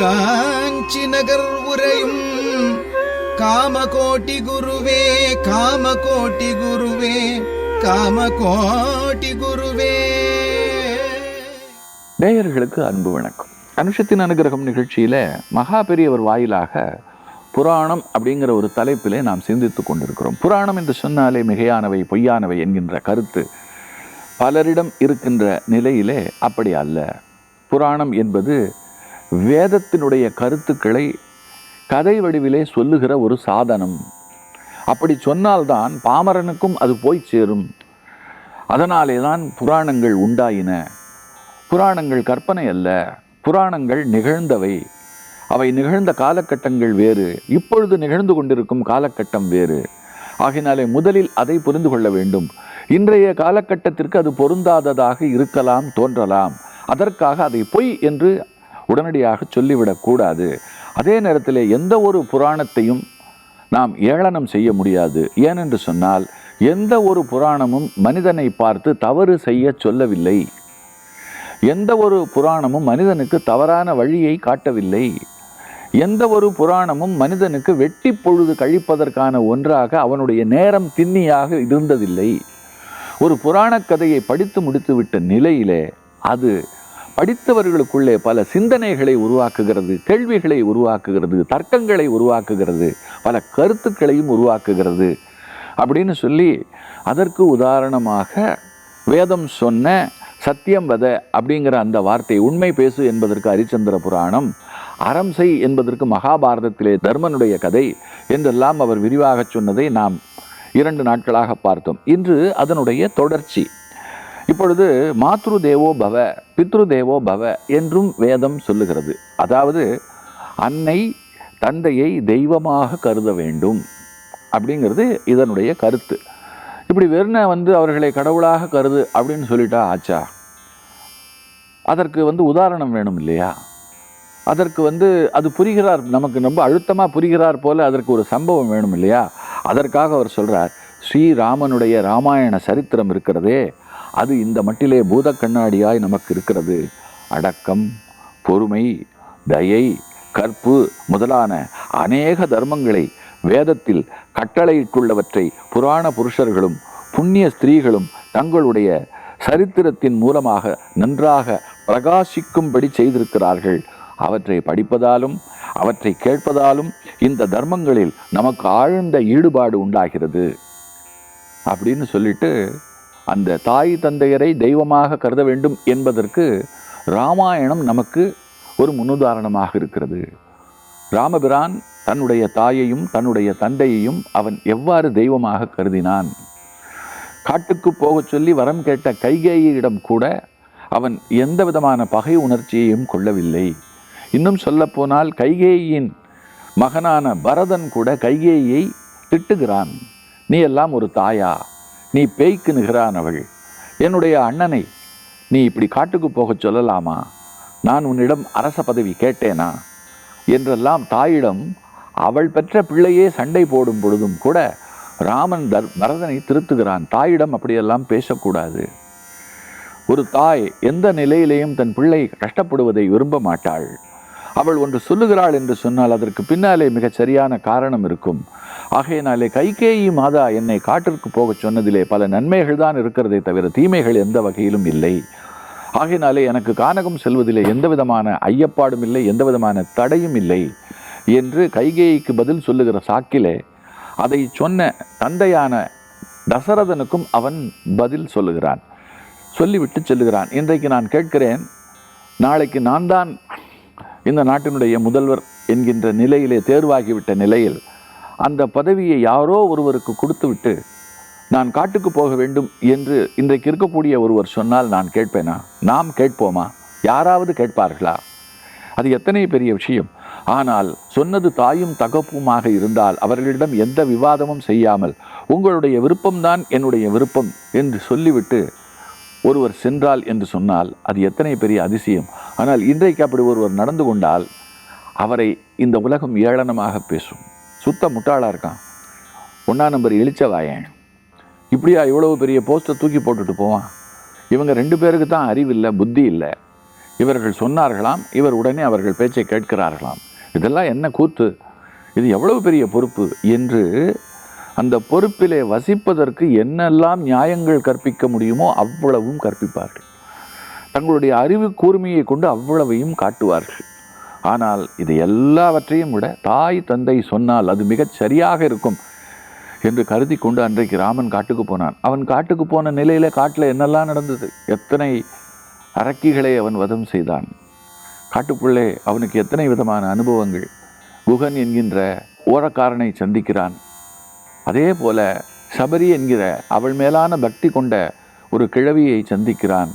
காஞ்சி நகர் உரையும் காமகோட்டி குருவே காமகோட்டி குருவே காமகோட்டி குருவே. நேயர்களுக்கு அன்பு வணக்கம். அனுஷத்தின் அனுகிரகம் நிகழ்ச்சியில மகா பெரியவர் வாயிலாக புராணம் அப்படிங்கிற ஒரு தலைப்பிலே நாம் சிந்தித்துக் கொண்டிருக்கிறோம். புராணம் என்று சொன்னாலே மிகையானவை பொய்யானவை என்கின்ற கருத்து பலரிடம் இருக்கின்ற நிலையிலே அப்படி அல்ல. புராணம் என்பது வேதத்தினுடைய கருத்துக்களை கதை வடிவிலே சொல்லுகிற ஒரு சாதனம். அப்படி சொன்னால்தான் பாமரனுக்கும் அது போய் சேரும். அதனாலே தான் புராணங்கள் உண்டாயின. புராணங்கள் கற்பனை அல்ல. புராணங்கள் நிகழ்ந்தவை. அவை நிகழ்ந்த காலகட்டங்கள் வேறு. இப்பொழுது நிகழ்ந்து கொண்டிருக்கும் காலகட்டம் வேறு. ஆகினாலே முதலில் அதை புரிந்து கொள்ள வேண்டும். இன்றைய காலகட்டத்திற்கு அது பொருந்தாததாக இருக்கலாம் தோன்றலாம். அதற்காக அதை பொய் என்று உடனடியாக சொல்லிவிடக் கூடாது. அதே நேரத்தில் எந்த ஒரு புராணத்தையும் நாம் ஏளனம் செய்ய முடியாது. ஏனென்று சொன்னால் எந்த ஒரு புராணமும் மனிதனை பார்த்து தவறு செய்ய சொல்லவில்லை. எந்த ஒரு புராணமும் மனிதனுக்கு தவறான வழியை காட்டவில்லை. எந்த ஒரு புராணமும் மனிதனுக்கு வெட்டி பொழுது கழிப்பதற்கான ஒன்றாக அவனுடைய நேரம் திண்ணியாக இருந்ததில்லை. ஒரு புராணக் கதையை படித்து முடித்துவிட்ட நிலையிலே அது படித்தவர்களுக்குள்ளே பல சிந்தனைகளை உருவாக்குகிறது கேள்விகளை உருவாக்குகிறது தர்க்கங்களை உருவாக்குகிறது பல கருத்துக்களையும் உருவாக்குகிறது அப்படின்னு சொல்லி அதற்கு உதாரணமாக வேதம் சொன்ன சத்தியம் வத அப்படிங்கிற அந்த வார்த்தை உண்மை பேசு என்பதற்கு ஹரிச்சந்திர புராணம் அறம் செய் என்பதற்கு மகாபாரதத்திலே தர்மனுடைய கதை என்றெல்லாம் அவர் விரிவாக சொன்னதை நாம் இரண்டு நாட்களாக பார்த்தோம். இன்று அதனுடைய தொடர்ச்சி. இப்பொழுது மாத்ரு தேவோ பவ பித்ரு தேவோ பவ என்றும் வேதம் சொல்லுகிறது. அதாவது அன்னை தந்தையை தெய்வமாக கருத வேண்டும் அப்படிங்கிறது இதனுடைய கருத்து. இப்படி வெறுன வந்து அவர்களை கடவுளாக கருது அப்படின்னு சொல்லிட்டா ஆச்சா? அதற்கு வந்து உதாரணம் வேணும் இல்லையா? அதற்கு வந்து அது புரிகிறார் நமக்கு ரொம்ப அழுத்தமாக புரிகிறார் போல அதற்கு ஒரு சம்பவம் வேணும் இல்லையா? அதற்காக அவர் சொல்றார் ஸ்ரீராமனுடைய ராமாயண சரித்திரம் இருக்கிறதே அது இந்த மட்டிலே பூத கண்ணாடியாய் நமக்கு இருக்கிறது அடக்கம் பொறுமை தயை கற்பு முதலான அநேக தர்மங்களை வேதத்தில் கட்டளையிட்டுள்ளவற்றை புராண புருஷர்களும் புண்ணிய ஸ்திரீகளும் தங்களுடைய சரித்திரத்தின் மூலமாக நன்றாக பிரகாசிக்கும்படி செய்திருக்கிறார்கள். அவற்றை படிப்பதாலும் அவற்றை கேட்பதாலும் இந்த தர்மங்களில் நமக்கு ஆழ்ந்த ஈடுபாடு உண்டாகிறது. அப்படின்னு சொல்லிட்டு அந்த தாய் தந்தையரை தெய்வமாக கருத வேண்டும் என்பதற்கு ராமாயணம் நமக்கு ஒரு முன்னுதாரணமாக இருக்கிறது. ராமபிரான் தன்னுடைய தாயையும் தன்னுடைய தந்தையையும் அவன் எவ்வாறு தெய்வமாக கருதினான்? காட்டுக்கு போகச் சொல்லி வரம் கேட்ட கைகேயிடம் கூட அவன் எந்த விதமான பகை உணர்ச்சியையும் கொள்ளவில்லை. இன்னும் சொல்லப்போனால் கைகேயின் மகனான பரதன் கூட கைகேயை திட்டுகிறான். நீ எல்லாம் ஒரு தாயா? நீ பேய்க்கு நிகரானவள் என்னுடைய அண்ணனை நீ இப்படி காட்டுக்கு போகச் சொல்லலாமா? நான் உன்னிடம் அரச பதவி கேட்டேனா? என்றெல்லாம் தாயிடம் அவள் பெற்ற பிள்ளையே சண்டை போடும் பொழுதும் கூட ராமன் தர் பரதனை திருத்துகிறான். தாயிடம் அப்படியெல்லாம் பேசக்கூடாது. ஒரு தாய் எந்த நிலையிலேயும் தன் பிள்ளை கஷ்டப்படுவதை விரும்ப மாட்டாள். அவள் ஒன்று சொல்லுகிறாள் என்று சொன்னால் அதற்கு பின்னாலே மிகச் சரியான காரணம் இருக்கும். ஆகையினாலே கைகேயி மாதா என்னை காட்டிற்கு போகச் சொன்னதிலே பல நன்மைகள் தான் இருக்கிறதே தவிர தீமைகள் எந்த வகையிலும் இல்லை. ஆகையினாலே எனக்கு கானகம் செல்வதிலே எந்த விதமான ஐயப்பாடும் இல்லை எந்த விதமான தடையும் இல்லை என்று கைகேயிக்கு பதில் சொல்லுகிற சாக்கிலே அதை சொன்ன தந்தையான தசரதனுக்கும் அவன் பதில் சொல்லுகிறான். சொல்லிவிட்டு செல்லுகிறான். இன்றைக்கு நான் கேட்கிறேன் நாளைக்கு நான் தான் இந்த நாட்டினுடைய முதல்வர் என்கின்ற நிலையிலே தேர்வாகிவிட்ட நிலையில் அந்த பதவியை யாரோ ஒருவருக்கு கொடுத்துவிட்டு நான் காட்டுக்கு போக வேண்டும் என்று இன்றைக்கு இருக்கக்கூடிய ஒருவர் சொன்னால் நான் கேட்பேனா? நாம் கேட்போமா? யாராவது கேட்பார்களா? அது எத்தனை பெரிய விஷயம். ஆனால் சொன்னது தாயும் தகப்புமாக இருந்தால் அவர்களிடம் எந்த விவாதமும் செய்யாமல் உங்களுடைய விருப்பம்தான் என்னுடைய விருப்பம் என்று சொல்லிவிட்டு ஒருவர் சென்றால் என்று சொன்னால் அது எத்தனை பெரிய அதிசயம். ஆனால் இன்றைக்கு அப்படி ஒருவர் நடந்து கொண்டால் அவரை இந்த உலகம் ஏளனமாக பேசும். சுத்த முட்டாளா இருக்கான். ஒன்றா நம்பர் இழிச்சவாயன் இப்படியா இவ்வளவு பெரிய போஸ்ட்டை தூக்கி போட்டுட்டு போவான்? இவங்க ரெண்டு பேருக்கு தான் அறிவில்லை புத்தி இல்லை. இவர்கள் சொன்னார்களாம் இவர் உடனே அவர்கள் பேச்சை கேட்கிறார்களாம். இதெல்லாம் என்ன கூத்து? இது எவ்வளவு பெரிய பொறுப்பு என்று அந்த பொறுப்பிலே வசிப்பதற்கு என்னெல்லாம் நியாயங்கள் கற்பிக்க முடியுமோ அவ்வளவும் கற்பிப்பார்கள். தங்களுடைய அறிவு கூர்மையை கொண்டு அவ்வளவையும் காட்டுவார்கள். ஆனால் இது எல்லாவற்றையும் விட தாய் தந்தை சொன்னால் அது மிகச் சரியாக இருக்கும் என்று கருதி கொண்டு அன்றைக்கு ராமன் காட்டுக்கு போனான். அவன் காட்டுக்கு போன நிலையில காட்டில் என்னெல்லாம் நடந்தது? எத்தனை அரக்கிகளை அவன் வதம் செய்தான்? காட்டுக்குள்ளே அவனுக்கு எத்தனை விதமான அனுபவங்கள்? குகன் என்கின்ற ஓரக்காரனை சந்திக்கிறான். அதே போல சபரி என்கிற அவள் மேலான பக்தி கொண்ட ஒரு கிழவியை சந்திக்கிறான்.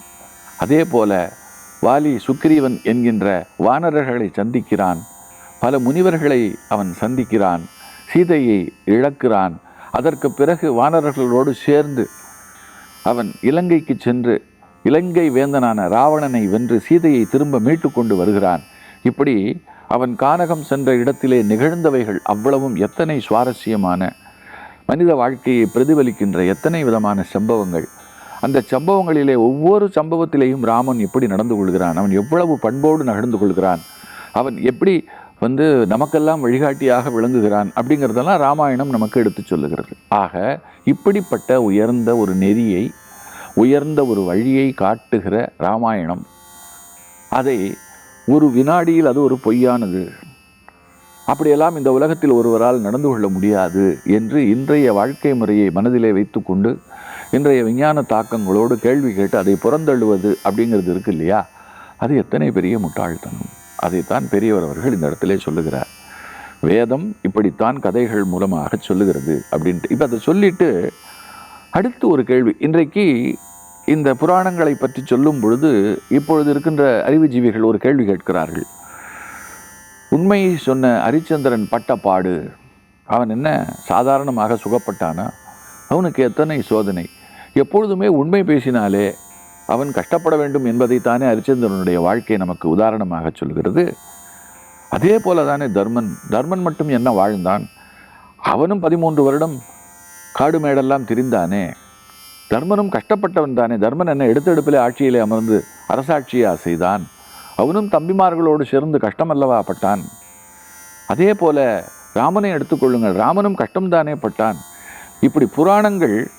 அதே போல வாலி சுக்ரீவன் என்கின்ற வானரர்களை சந்திக்கிறான். பல முனிவர்களை அவன் சந்திக்கிறான். சீதையை இழக்கிறான். அதற்கு பிறகு வானரர்களோடு சேர்ந்து அவன் இலங்கைக்கு சென்று இலங்கை வேந்தனான ராவணனை வென்று சீதையை திரும்ப மீட்டு கொண்டு வருகிறான். இப்படி அவன் கானகம் சென்ற இடத்திலே நிகழ்ந்தவைகள் அவ்வளவும் எத்தனை சுவாரஸ்யமான மனித வாழ்க்கையை பிரதிபலிக்கின்ற எத்தனை விதமான சம்பவங்கள். அந்த சம்பவங்களிலே ஒவ்வொரு சம்பவத்திலேயும் ராமன் எப்படி நடந்து கொள்கிறான் அவன் எவ்வளவு பண்போடு நடந்து கொள்கிறான் அவன் எப்படி வந்து நமக்கெல்லாம் வழிகாட்டியாக விளங்குகிறான் அப்படிங்கிறதெல்லாம் ராமாயணம் நமக்கு எடுத்து சொல்லுகிறது. ஆக இப்படிப்பட்ட உயர்ந்த ஒரு நெறியை உயர்ந்த ஒரு வழியை காட்டுகிற ராமாயணம் அதை ஒரு வினாடியில் அது ஒரு பொய்யானது அப்படியெல்லாம் இந்த உலகத்தில் ஒருவரால் நடந்து கொள்ள முடியாது என்று இன்றைய வாழ்க்கை முறையை மனதிலே வைத்துக்கொண்டு இன்றைய விஞ்ஞான தாக்கங்களோடு கேள்வி கேட்டு அதை புறந்தள்ளுவது அப்படிங்கிறது இருக்கு இல்லையா? அது எத்தனை பெரிய முட்டாள்தனம். அதைத்தான் பெரியவர் அவர்கள் இந்த இடத்திலே சொல்லுகிறார். வேதம் இப்படித்தான் கதைகள் மூலமாக சொல்லுகிறது அப்படின்ட்டு. இப்போ அதை சொல்லிட்டு அடுத்து ஒரு கேள்வி. இன்றைக்கு இந்த புராணங்களை பற்றி சொல்லும் பொழுது இப்பொழுது இருக்கின்ற அறிவுஜீவிகள் ஒரு கேள்வி கேட்கிறார்கள். உண்மையை சொன்ன ஹரிச்சந்திரன் பட்ட பாடு. அவன் என்ன சாதாரணமாக சுகப்பட்டானா? அவனுக்கு எத்தனை சோதனை? எப்பொழுதுமே உண்மை பேசினாலே அவன் கஷ்டப்பட வேண்டும் என்பதைத்தானே ஹரிச்சந்திரனுடைய வாழ்க்கை நமக்கு உதாரணமாக சொல்கிறது. அதே போல தானே தர்மன். தர்மன் மட்டும் என்ன வாழ்ந்தான்? அவனும் பதிமூன்று வருடம் காடு மேடெல்லாம் திரிந்தானே. தர்மனும் கஷ்டப்பட்டவன் தானே தர்மன் என்ன எடுத்தெடுப்பிலே ஆட்சியிலே அமர்ந்து அரசாட்சியை செய்தான்? அவனும் தம்பிமார்களோடு சேர்ந்து கஷ்டமல்லவா பட்டான். அதே போல ராமனை எடுத்துக்கொள்ளுங்கள். ராமனும் கஷ்டம்தானே பட்டான். இப்படி புராணங்கள்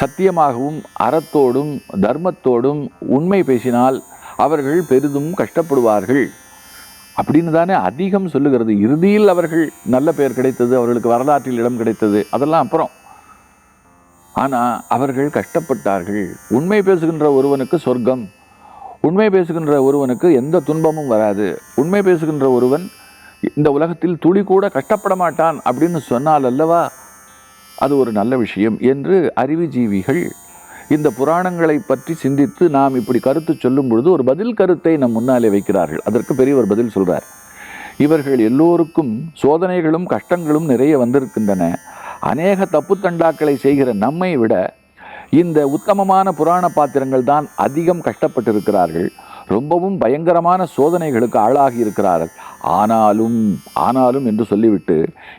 சத்தியமாகவும் அறத்தோடும் தர்மத்தோடும் உண்மை பேசினால் அவர்கள் பெரிதும் கஷ்டப்படுவார்கள். அப்படின்னு தானே அதிகம் சொல்லுகிறது. இறுதியில் அவர்கள் நல்ல பெயர் கிடைத்தது அவர்களுக்கு வரலாற்றில் இடம் கிடைத்தது அதெல்லாம் அப்புறம். ஆனால் அவர்கள் கஷ்டப்பட்டார்கள். உண்மை பேசுகின்ற ஒருவனுக்கு சொர்க்கம். உண்மை பேசுகின்ற ஒருவனுக்கு எந்த துன்பமும் வராது. உண்மை பேசுகின்ற ஒருவன் இந்த உலகத்தில் துளி கூட கஷ்டப்பட மாட்டான் அப்படின்னு சொன்னால் அல்லவா? அது ஒரு நல்ல விஷயம் என்று அறிவுஜீவிகள் இந்த புராணங்களை பற்றி சிந்தித்து நாம் இப்படி கருத்து சொல்லும் பொழுது ஒரு பதில் கருத்தை நம் முன்னாலே வைக்கிறார்கள். அதற்கு பெரியவர் பதில் சொல்கிறார் இவர்கள் எல்லோருக்கும் சோதனைகளும் கஷ்டங்களும் நிறைய வந்திருக்கின்றன. அநேக தப்பு தண்டாக்களை செய்கிற நம்மை விட இந்த உத்தமமான புராண பாத்திரங்கள் தான் அதிகம் கஷ்டப்பட்டிருக்கிறார்கள். ரொம்பவும் பயங்கரமான சோதனைகளுக்கு ஆளாகி இருக்கிறார்கள். ஆனாலும் ஆனாலும் என்று சொல்லிவிட்டு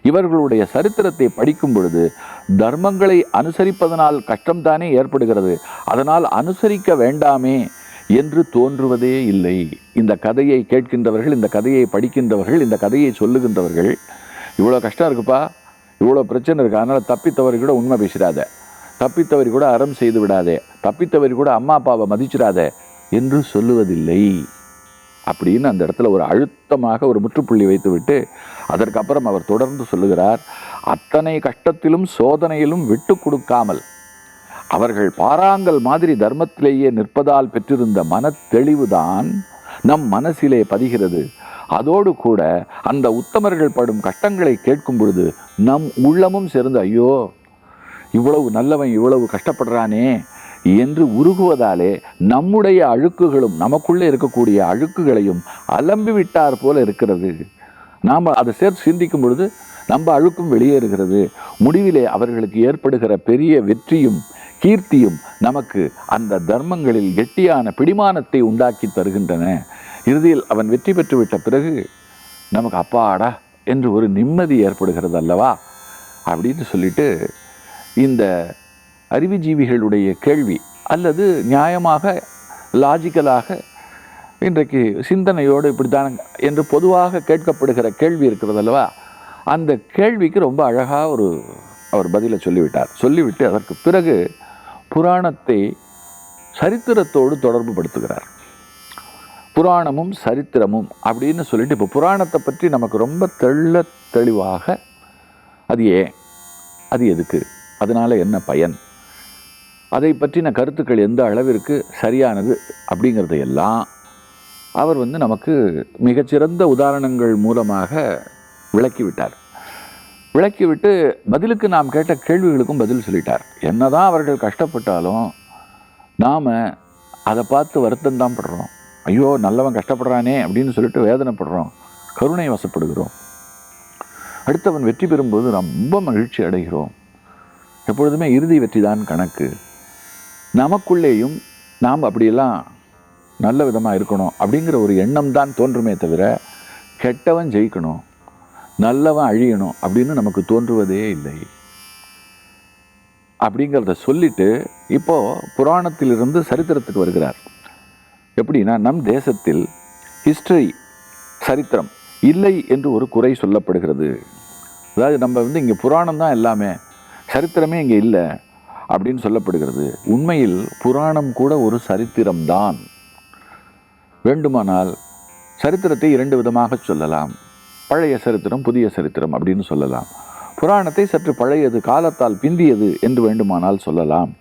இவர்களுடைய சரித்திரத்தை படிக்கும் பொழுது தர்மங்களை அனுசரிப்பதனால் கஷ்டம்தானே ஏற்படுகிறது. அதனால் அனுசரிக்க வேண்டாமே என்று தோன்றுவதே இல்லை. இந்த கதையை கேட்கின்றவர்கள் இந்த கதையை படிக்கின்றவர்கள் இந்த கதையை சொல்லுகின்றவர்கள் இவ்வளோ கஷ்டம் இருக்குப்பா இவ்வளோ பிரச்சனை இருக்குது அதனால் தப்பித்தவரி கூட உண்மை பேசிடாத. தப்பித்தவரி கூட அறம் செய்து விடாதே. தப்பித்தவரி கூட அம்மா அப்பாவை மதிச்சிடாத என்று சொல்லுவதில்லை. அப்படின்னு அந்த இடத்துல ஒரு அழுத்தமாக ஒரு முற்றுப்புள்ளி வைத்துவிட்டு அதற்கப்புறம் அவர் தொடர்ந்து சொல்லுகிறார் அத்தனை கஷ்டத்திலும் சோதனையிலும் விட்டு கொடுக்காமல் அவர்கள் பாறாங்கல் மாதிரி தர்மத்திலேயே நிற்பதால் பெற்றிருந்த மனத்தெளிவுதான் நம் மனசிலே பதிகிறது. அதோடு கூட அந்த உத்தமர்கள் படும் கஷ்டங்களை கேட்கும் பொழுது நம் உள்ளமும் சேர்ந்து ஐயோ இவ்வளவு நல்லவன் இவ்வளவு கஷ்டப்படுறானே என்று உருகுவதாலே நம்முடைய அழுக்குகளும் நமக்குள்ளே இருக்கக்கூடிய அழுக்குகளையும் அலம்பி விட்டார் போல இருக்கிறது. நாம் அதை சேர்த்து சிந்திக்கும் பொழுது நம்ம அழுக்கும் வெளியேறுகிறது. முடிவிலே அவர்களுக்கு ஏற்படுகிற பெரிய வெற்றியும் கீர்த்தியும் நமக்கு அந்த தர்மங்களில் கெட்டியான பிடிமானத்தை உண்டாக்கி தருகின்றன. இறுதியில் அவன் வெற்றி பெற்றுவிட்ட பிறகு நமக்கு அப்பாடா என்று ஒரு நிம்மதி ஏற்படுகிறது அல்லவா அப்படின்னு சொல்லிட்டு இந்த அறிவுஜீவிகளுடைய கேள்வி அல்லது நியாயமாக லாஜிக்கலாக இன்றைக்கு சிந்தனையோடு இப்படித்தான் என்று பொதுவாக கேட்கப்படுகிற கேள்வி இருக்கிறது அல்லவா? அந்த கேள்விக்கு ரொம்ப அழகாக ஒரு அவர் பதிலை சொல்லிவிட்டார். சொல்லிவிட்டு அதற்கு பிறகு புராணத்தை சரித்திரத்தோடு தொடர்பு படுத்துகிறார் புராணமும் சரித்திரமும் அப்படின்னு சொல்லிட்டு இப்போ புராணத்தை பற்றி நமக்கு ரொம்ப தெள்ள தெளிவாக அது ஏன்? அது எதுக்கு? அதனால் என்ன பயன்? அதை பற்றின கருத்துக்கள் எந்த அளவிற்கு சரியானது அப்படிங்கிறதையெல்லாம் அவர் வந்து நமக்கு மிகச்சிறந்த உதாரணங்கள் மூலமாக விளக்கிவிட்டார். விளக்கிவிட்டு பதிலுக்கு நாம் கேட்ட கேள்விகளுக்கும் பதில் சொல்லிட்டார். என்னதான் அவர்கள் கஷ்டப்பட்டாலும் நாம் அதை பார்த்து வருத்தம் தான் படுறோம். ஐயோ நல்லவன் கஷ்டப்படுறானே அப்படின்னு சொல்லிட்டு வேதனைப்படுறோம். கருணை வசப்படுகிறோம். அடுத்தவன் வெற்றி பெறும்போது ரொம்ப மகிழ்ச்சி அடைகிறோம். எப்பொழுதுமே இறுதி வெற்றி தான் கணக்கு. நமக்குள்ளேயும் நாம் அப்படியெல்லாம் நல்ல விதமாக இருக்கணும் அப்படிங்கிற ஒரு எண்ணம் தான் தோன்றுமே தவிர கெட்டவன் ஜெயிக்கணும் நல்லவன் அழியணும் அப்படின்னு நமக்கு தோன்றுவதே இல்லை. அப்படிங்கிறத சொல்லிட்டு இப்போ புராணத்திலிருந்து சரித்திரத்துக்கு வருகிறார். எப்படின்னா நம் தேசத்தில் ஹிஸ்டரி சரித்திரம் இல்லை என்று ஒரு குறை சொல்லப்படுகிறது. அதாவது நம்ம வந்து இங்கே புராணம் தான் எல்லாமே. சரித்திரமே இங்கே இல்லை அப்படின்னு சொல்லப்படுகிறது. உண்மையில் புராணம் கூட ஒரு சரித்திரம்தான். வேண்டுமானால் சரித்திரத்தை இரண்டு விதமாக சொல்லலாம். பழைய சரித்திரம் புதிய சரித்திரம் அப்படின்னு சொல்லலாம். புராணத்தை சற்று பழையது காலத்தால் பிந்தியது என்று வேண்டுமானால் சொல்லலாம்.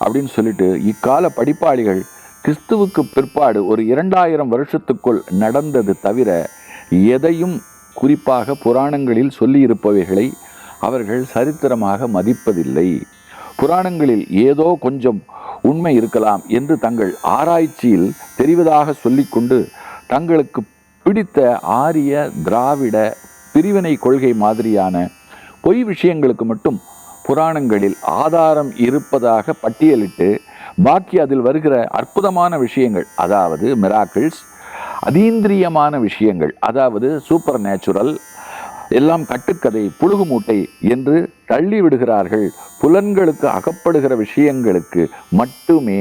அப்படின்னு சொல்லிட்டு இக்கால படிப்பாளிகள் கிறிஸ்துவுக்கு பிற்பாடு ஒரு இரண்டாயிரம் வருஷத்துக்குள் நடந்தது தவிர எதையும் குறிப்பாக புராணங்களில் சொல்லியிருப்பவைகளை அவர்கள் சரித்திரமாக மதிப்பதில்லை. புராணங்களில் ஏதோ கொஞ்சம் உண்மை இருக்கலாம் என்று தங்கள் ஆராய்ச்சியில் தெரிவதாக சொல்லிக்கொண்டு தங்களுக்கு பிடித்த ஆரிய திராவிட பிரிவினை கொள்கை மாதிரியான பொய் விஷயங்களுக்கு மட்டும் புராணங்களில் ஆதாரம் இருப்பதாக பட்டியலிட்டு பாக்கி அதில் வருகிற அற்புதமான விஷயங்கள் அதாவது மிராக்கிள்ஸ் அதீந்திரியமான விஷயங்கள் அதாவது சூப்பர் நேச்சுரல் எல்லாம் கட்டுக்கதை புழுகு மூட்டை என்று தள்ளி விடுகிறார்கள் புலன்களுக்கு அகப்படுகிற விஷயங்களுக்கு மட்டுமே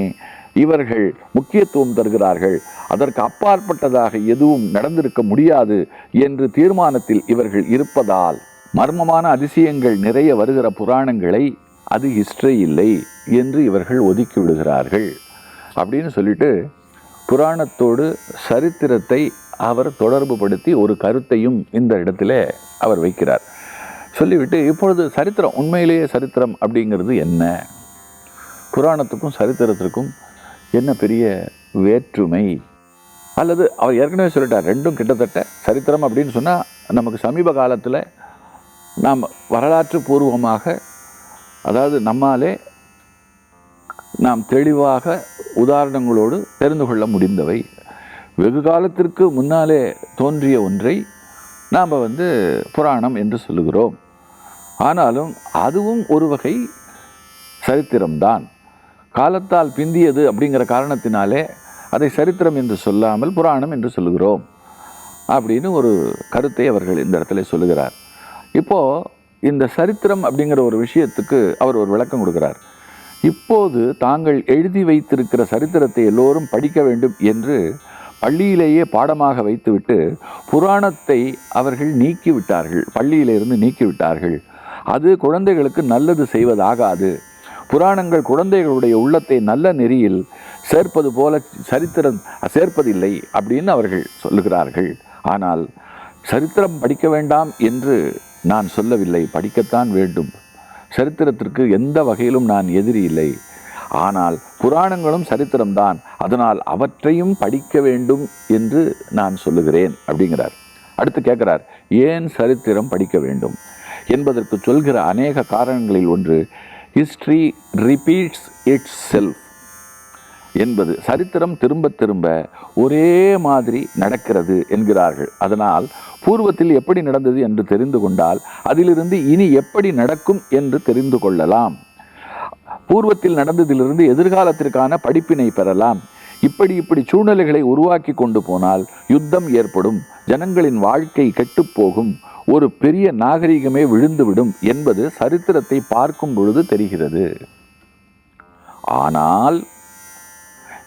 இவர்கள் முக்கியத்துவம் தருகிறார்கள். அதற்கு அப்பாற்பட்டதாக எதுவும் நடந்திருக்க முடியாது என்று தீர்மானத்தில் இவர்கள் இருப்பதால் மர்மமான அதிசயங்கள் நிறைய வருகிற புராணங்களை அது ஹிஸ்டரி இல்லை என்று இவர்கள் ஒதுக்கி விடுகிறார்கள். அப்படின்னு சொல்லிட்டு புராணத்தோடு சரித்திரத்தை அவர் தொடர்பு படுத்தி ஒரு கருத்தையும் இந்த இடத்துல அவர் வைக்கிறார். சொல்லிவிட்டு இப்பொழுது சரித்திரம் உண்மையிலேயே சரித்திரம் அப்படிங்கிறது என்ன? புராணத்துக்கும் சரித்திரத்திற்கும் என்ன பெரிய வேற்றுமை? அல்லது அவர் ஏற்கனவே சொல்லிட்டார் ரெண்டும் கிட்டத்தட்ட சரித்திரம் அப்படின்னு சொன்னால் நமக்கு சமீப காலத்தில் நாம் வரலாற்று பூர்வமாக அதாவது நம்மாலே நாம் தெளிவாக உதாரணங்களோடு தெரிந்து கொள்ள முடிந்தவை. வெகு காலத்திற்கு முன்னாலே தோன்றிய ஒன்றை நாம் வந்து புராணம் என்று சொல்லுகிறோம். ஆனாலும் அதுவும் ஒரு வகை சரித்திரம்தான். காலத்தால் பிந்தியது அப்படிங்கிற காரணத்தினாலே அதை சரித்திரம் என்று சொல்லாமல் புராணம் என்று சொல்லுகிறோம். அப்படின்னு ஒரு கருத்தை அவர்கள் இந்த இடத்துல சொல்லுகிறார். இப்போது இந்த சரித்திரம் அப்படிங்கிற ஒரு விஷயத்துக்கு அவர் ஒரு விளக்கம் கொடுக்கிறார். இப்போது தாங்கள் எழுதி வைத்திருக்கிற சரித்திரத்தை எல்லோரும் படிக்க வேண்டும் என்று பள்ளியிலேயே பாடமாக வைத்துவிட்டு புராணத்தை அவர்கள் நீக்கிவிட்டார்கள். பள்ளியிலிருந்து நீக்கிவிட்டார்கள். அது குழந்தைகளுக்கு நல்லது செய்வதாகாது. புராணங்கள் குழந்தைகளுடைய உள்ளத்தை நல்ல நெறியில் சேர்ப்பது போல சரித்திரம் சேர்ப்பதில்லை அப்படின்னு அவர்கள் சொல்லுகிறார்கள். ஆனால் சரித்திரம் படிக்க வேண்டாம் என்று நான் சொல்லவில்லை. படிக்கத்தான் வேண்டும். சரித்திரத்திற்கு எந்த வகையிலும் நான் எதிரி இல்லை. ஆனால் புராணங்களும் சரித்திரம்தான். அதனால் அவற்றையும் படிக்க வேண்டும் என்று நான் சொல்லுகிறேன் அப்படிங்கிறார். அடுத்து கேட்கிறார் ஏன் சரித்திரம் படிக்க வேண்டும்? என்பதற்கு சொல்கிற அநேக காரணங்களில் ஒன்று ஹிஸ்ட்ரி ரிப்பீட்ஸ் இட்ஸ் செல்ஃப் என்பது. சரித்திரம் திரும்ப திரும்ப ஒரே மாதிரி நடக்கிறது என்கிறார்கள். அதனால் பூர்வத்தில் எப்படி நடந்தது என்று தெரிந்து கொண்டால் அதிலிருந்து இனி எப்படி நடக்கும் என்று தெரிந்து கொள்ளலாம். பூர்வத்தில் நடந்ததிலிருந்து எதிர்காலத்திற்கான படிப்பினை பெறலாம். இப்படி இப்படி சூழ்நிலைகளை உருவாக்கி கொண்டு போனால் யுத்தம் ஏற்படும் ஜனங்களின் வாழ்க்கை கெட்டுப்போகும் ஒரு பெரிய நாகரிகமே விழுந்துவிடும் என்பது சரித்திரத்தை பார்க்கும் பொழுது தெரிகிறது. ஆனால்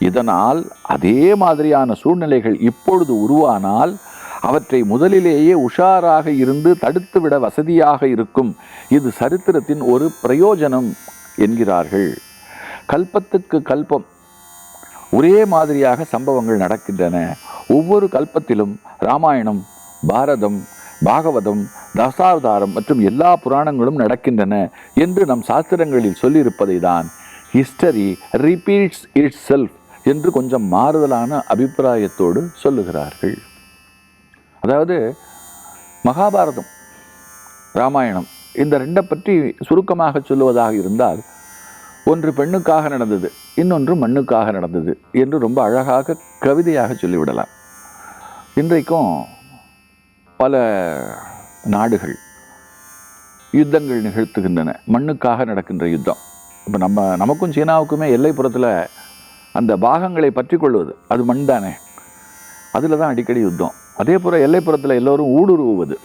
இதனால் அதே மாதிரியான சூழ்நிலைகள் இப்பொழுது உருவானால் அவற்றை முதலிலேயே உஷாராக இருந்து தடுத்துவிட வசதியாக இருக்கும். இது சரித்திரத்தின் ஒரு பிரயோஜனம். என்கிறார்கள். கல்பத்துக்கு கல்பம். ஒரே மாதிரியாக சம்பவங்கள் நடக்கின்றன. ஒவ்வொரு கல்பத்திலும் ராமாயணம் பாரதம் பாகவதம் தசாவதாரம் மற்றும் எல்லா புராணங்களும் நடக்கின்றன என்று நம் சாஸ்திரங்களில் சொல்லியிருப்பதை தான் ஹிஸ்டரி ரிப்பீட்ஸ் இட் செல்ஃப் என்று கொஞ்சம் மாறுதலான அபிப்பிராயத்தோடு சொல்லுகிறார்கள். அதாவது மகாபாரதம் ராமாயணம் இந்த ரெண்டை பற்றி சுருக்கமாக சொல்லுவதாக இருந்தால் ஒன்று பெண்ணுக்காக நடந்தது இன்னொன்று மண்ணுக்காக நடந்தது என்று ரொம்ப அழகாக கவிதையாக சொல்லிவிடலாம். இன்றைக்கும் பல நாடுகள் யுத்தங்கள் நிகழ்த்துகின்றன. மண்ணுக்காக நடக்கின்ற யுத்தம். இப்போ நம்ம நமக்கும் சீனாவுக்குமே எல்லைப்புறத்தில் அந்த பாகங்களை பற்றி கொள்வது அது மண் தானே அதில் தான் அடிக்கடி யுத்தம். அதே போல் எல்லைப்புறத்தில் எல்லோரும் ஊடுருவுவது.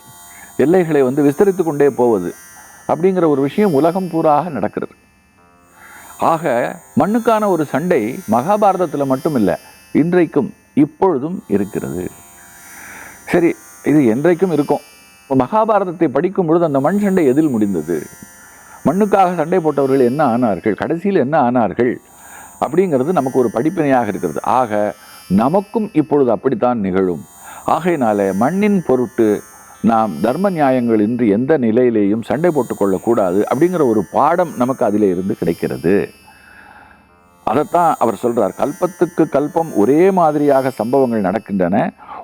எல்லைகளை வந்து விஸ்தரித்து கொண்டே போவது அப்படிங்கிற ஒரு விஷயம் உலகம் பூராக நடக்கிறது. ஆக மண்ணுக்கான ஒரு சண்டை மகாபாரதத்தில் மட்டும் இல்லை இன்றைக்கும் இப்பொழுதும் இருக்கிறது. சரி இது என்றைக்கும் இருக்கும். மகாபாரதத்தை படிக்கும் பொழுது அந்த மண் சண்டை எதில் முடிந்தது? மண்ணுக்காக சண்டை போட்டவர்கள் என்ன ஆனார்கள்? கடைசியில் என்ன ஆனார்கள்? அப்படிங்கிறது நமக்கு ஒரு படிப்பினையாக இருக்கிறது. ஆக நமக்கும் இப்பொழுது அப்படித்தான் நிகழும். ஆகையினால மண்ணின் பொருட்டு நாம் தர்ம நியாயங்கள் இன்றி எந்த நிலையிலேயும் சண்டை போட்டுக்கொள்ளக்கூடாது அப்படிங்கிற ஒரு பாடம் நமக்கு அதில் இருந்து கிடைக்கிறது. அதைத்தான் அவர் சொல்கிறார் கல்பத்துக்கு கல்பம் ஒரே மாதிரியாக சம்பவங்கள் நடக்கின்றன.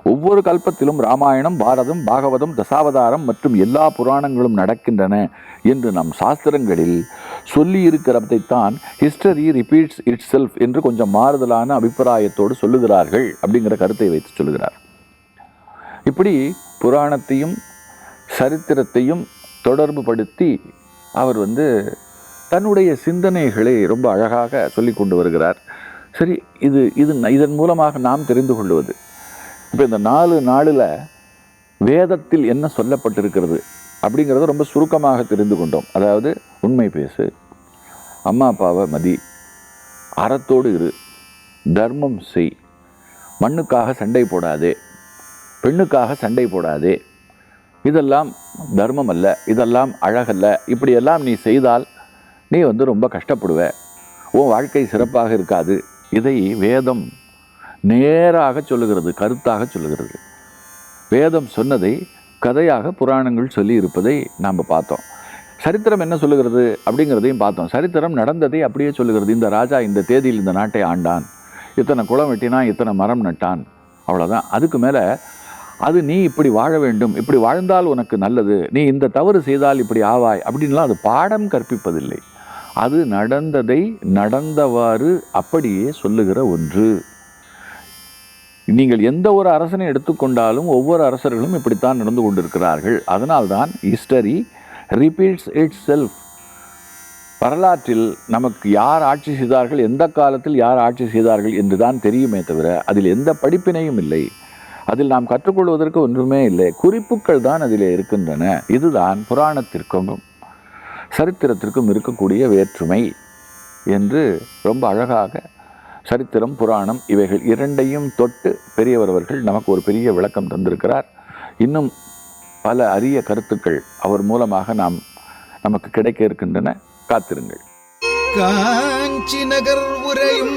ஒவ்வொரு கல்பத்திலும் ராமாயணம் பாரதம் பாகவதம் தசாவதாரம் மற்றும் எல்லா புராணங்களும் நடக்கின்றன என்று நம் சாஸ்திரங்களில் சொல்லி இருக்கிறதைத்தான் ஹிஸ்டரி ரிப்பீட்ஸ் இட் செல்ஃப் என்று கொஞ்சம் மாறுதலான அபிப்பிராயத்தோடு சொல்லுகிறார்கள் அப்படிங்கிற கருத்தை வைத்து சொல்லுகிறார் இப்படி புராணத்தையும் சரித்திரத்தையும் தொடர்பு படுத்தி அவர் வந்து தன்னுடைய சிந்தனைகளை ரொம்ப அழகாக சொல்லி கொண்டு வருகிறார். சரி இது இது இதன் மூலமாக நாம் தெரிந்து கொள்வது. இப்போ இந்த நாலு நாளில் வேதத்தில் என்ன சொல்லப்பட்டிருக்கிறது அப்படிங்கிறத ரொம்ப சுருக்கமாக தெரிந்து கொண்டோம். அதாவது உண்மை பேசு அம்மா அப்பாவை மதி அறத்தோடு இரு தர்மம் செய் மண்ணுக்காக சண்டை போடாதே பெண்ணுக்காக சண்டை போடாதே. இதெல்லாம் தர்மம் அல்ல இதெல்லாம் அழகல்ல. இப்படியெல்லாம் நீ செய்தால் நீ வந்து ரொம்ப கஷ்டப்படுவ. உன் வாழ்க்கை சிறப்பாக இருக்காது. இதை வேதம் நேராக சொல்லுகிறது கருத்தாக சொல்லுகிறது. வேதம் சொன்னதை கதையாக புராணங்கள் சொல்லி இருப்பதை நாம் பார்த்தோம். சரித்திரம் என்ன சொல்லுகிறது அப்படிங்கிறதையும் பார்த்தோம். சரித்திரம் நடந்ததை அப்படியே சொல்லுகிறது. இந்த ராஜா இந்த தேதியில் இந்த நாட்டை ஆண்டான். இத்தனை குளம் வெட்டினான் இத்தனை மரம் நட்டான். அவ்வளோதான் அதுக்கு மேலே அது நீ இப்படி வாழ வேண்டும் இப்படி வாழ்ந்தால் உனக்கு நல்லது நீ இந்த தவறு செய்தால் இப்படி ஆவாய் அப்படின்லாம் அது பாடம் கற்பிப்பதில்லை. அது நடந்ததை நடந்தவாறு அப்படியே சொல்லுகிற ஒன்று. நீங்கள் எந்த ஒரு அரசனை எடுத்துக்கொண்டாலும் ஒவ்வொரு அரசர்களும் இப்படித்தான் நடந்து கொண்டிருக்கிறார்கள். அதனால்தான் ஹிஸ்டரி ரிப்பீட்ஸ் இட் செல்ஃப் வரலாற்றில் நமக்கு யார் ஆட்சி செய்தார்கள் எந்த காலத்தில் யார் ஆட்சி செய்தார்கள் என்று தான் தெரியுமே தவிர அதில் எந்த படிப்பினையும் இல்லை. அதில் நாம் கற்றுக்கொள்வதற்கு ஒன்றுமே இல்லை. குறிப்புகள் தான் அதில் இருக்கின்றன. இதுதான் புராணத்திற்கும் சரித்திரத்திற்கும் இருக்கக்கூடிய வேற்றுமை என்று ரொம்ப அழகாக சரித்திரம் புராணம் இவைகள் இரண்டையும் தொட்டு பெரியவர் அவர்கள் நமக்கு ஒரு பெரிய விளக்கம் தந்திருக்கிறார். இன்னும் பல அரிய கருத்துக்கள் அவர் மூலமாக நாம் நமக்கு கிடைக்க இருக்கின்றன. காத்திருங்கள். காஞ்சி நகர் உரையும்